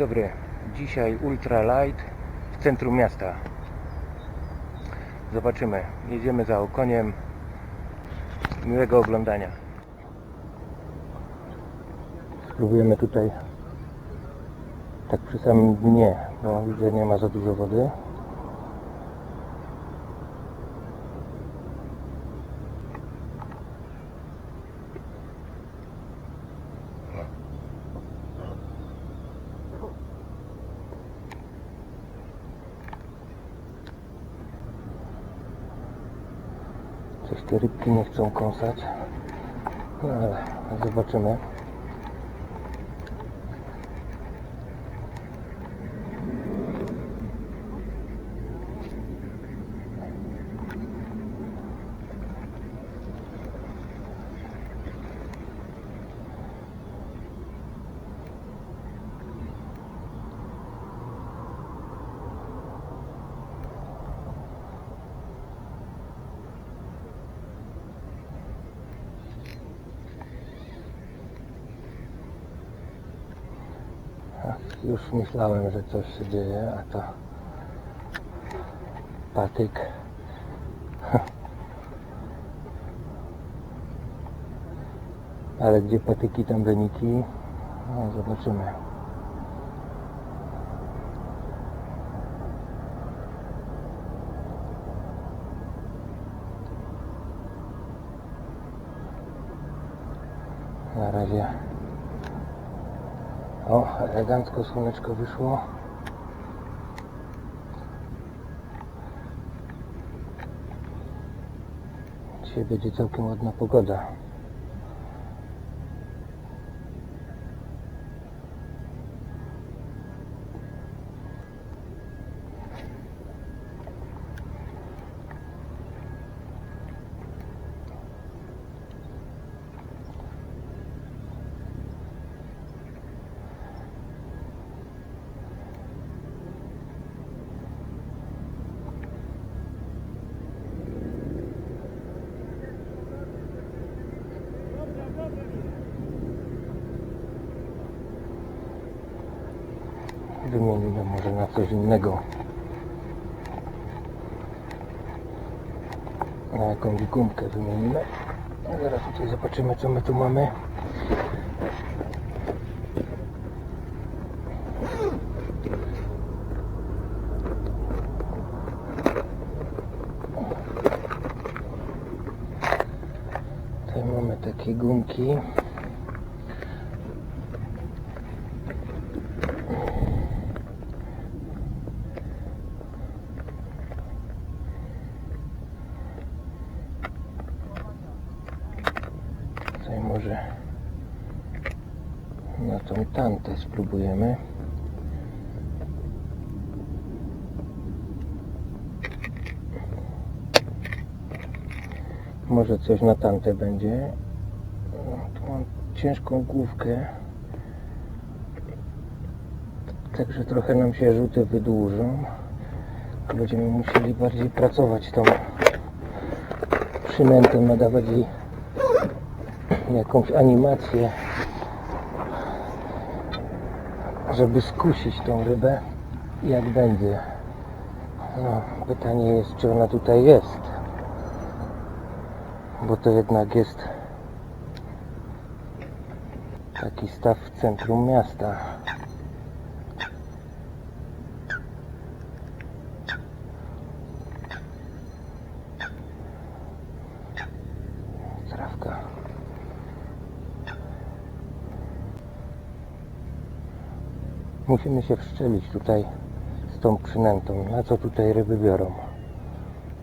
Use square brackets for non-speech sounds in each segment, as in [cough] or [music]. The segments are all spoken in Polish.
dobry. Dzisiaj ultralight w centrum miasta. Zobaczymy. Jedziemy za okoniem. Miłego oglądania. Spróbujemy tutaj tak przy samym dnie, bo widzę nie ma za dużo wody. Coś te rybki nie chcą kąsać. Ale zobaczymy. Już myślałem, że coś się dzieje, a to patyk. [laughs] Ale gdzie patyki, tam wyniki. No, zobaczymy. Na razie elegancko słoneczko wyszło. Dzisiaj będzie całkiem ładna pogoda. Wymienimy może na coś innego. Na jakąś gumkę wymienimy. A zaraz tutaj zobaczymy co my tu mamy. Tutaj mamy takie gumki. Tutaj może tantę spróbujemy. Może coś na tantę będzie. No, tu mam ciężką główkę. Także trochę nam się rzuty wydłużą. Będziemy musieli bardziej pracować tą przynętą, nadawać jej jakąś animację, żeby skusić tą rybę, jak będzie. No, pytanie jest, czy ona tutaj jest, bo to jednak jest taki staw w centrum miasta. Musimy się wszczelić tutaj z tą przynętą. Na co tutaj ryby biorą?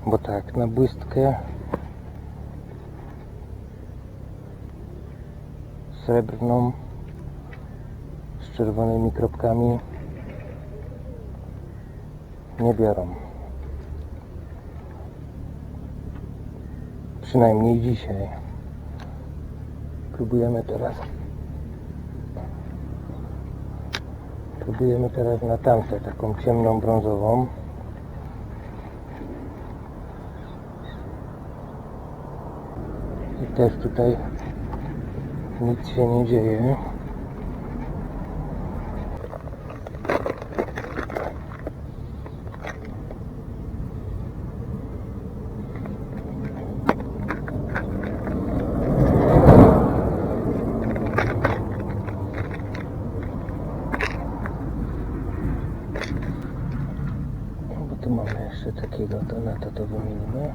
Bo tak, na błystkę srebrną z czerwonymi kropkami nie biorą. Przynajmniej dzisiaj. Próbujemy teraz Próbujemy teraz na tamtę, taką ciemną brązową. I też tutaj nic się nie dzieje. Jeszcze takiego, to na to to wymienimy.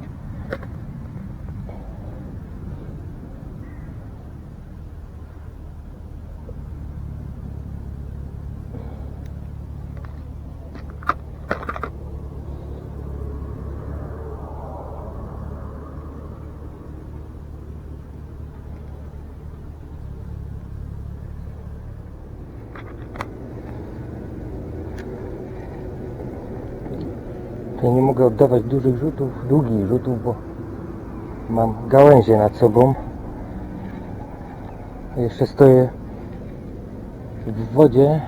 Ja nie mogę oddawać dużych rzutów, długich rzutów, bo mam gałęzie nad sobą. Jeszcze stoję w wodzie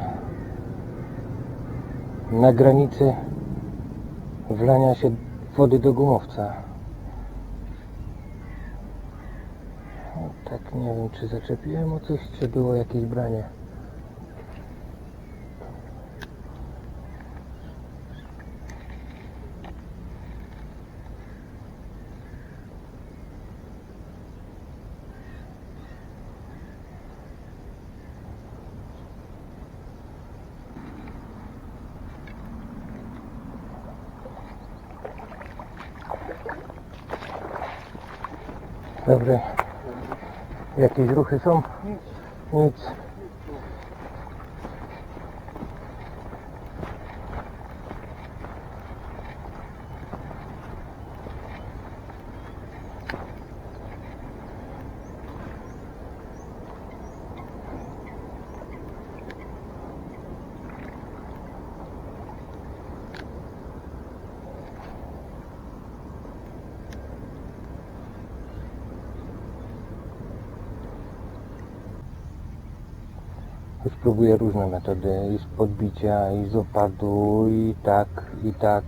na granicy wlania się wody do gumowca. O, Tak nie wiem czy zaczepiłem o coś, czy było jakieś branie. Dobre. Jakieś ruchy są? Nic. Już różne metody i z podbicia, i z opadu, i tak, i tak.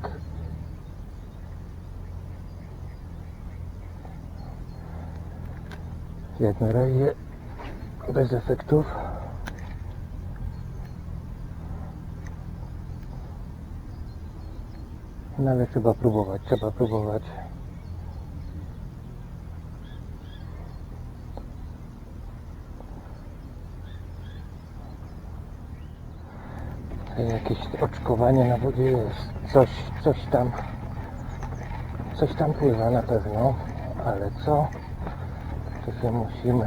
Jak na razie bez efektów. No ale trzeba próbować, trzeba próbować. Jakieś oczkowanie na wodzie jest. Coś, coś tam. Coś tam pływa na pewno, ale co? To się musimy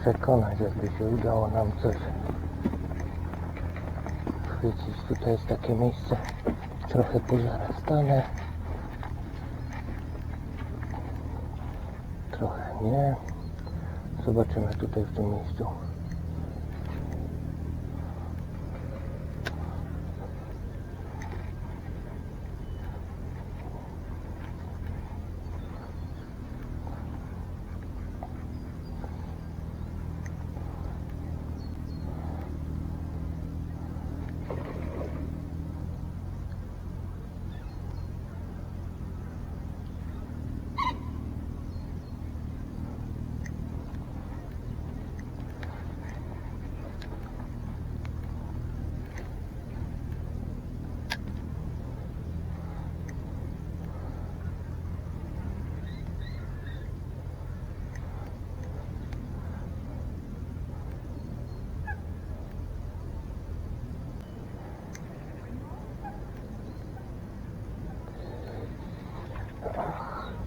przekonać, jakby się udało nam coś chwycić. Tutaj jest takie miejsce trochę pozarastane. Trochę nie. Zobaczymy tutaj w tym miejscu.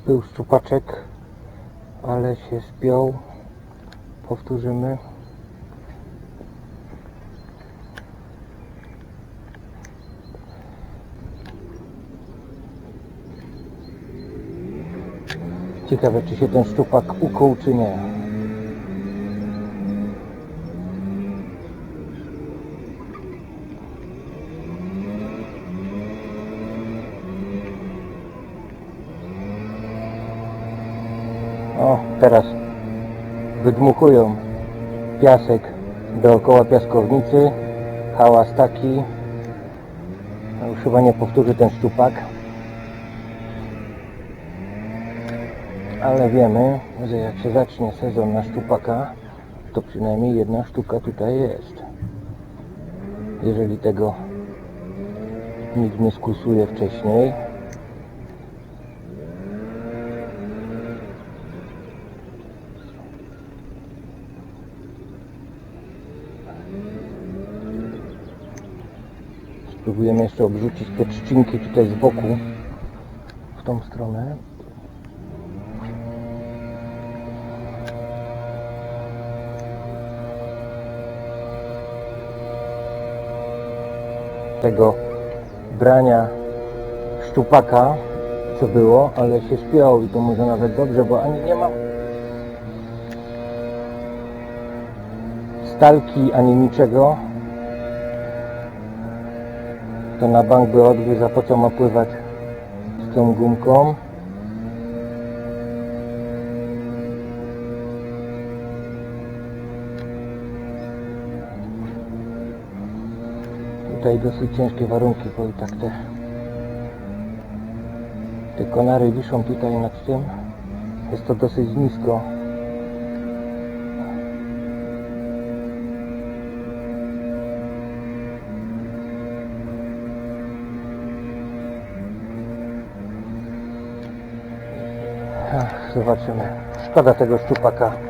Był szczupaczek, ale się spiął. Powtórzymy. Ciekawe, czy się ten szczupak ukuł, czy nie. O, teraz wydmuchują piasek dookoła piaskownicy. Hałas taki. Już chyba nie powtórzy ten szczupak. Ale wiemy, że jak się zacznie sezon na szczupaka, to przynajmniej jedna sztuka tutaj jest. Jeżeli tego nikt nie skusuje wcześniej, Spróbujemy jeszcze obrzucić te trzcinki tutaj z boku w tą stronę. Tego brania szczupaka, co było, ale się spiął i to może nawet dobrze, bo ani nie mam stalki, ani niczego. To na bank by odgryzł, a po co ma pływać z tą gumką? Tutaj dosyć ciężkie warunki, bo i tak te, te konary wiszą tutaj nad tym. Jest to dosyć nisko. Zobaczymy. Szkoda tego szczupaka.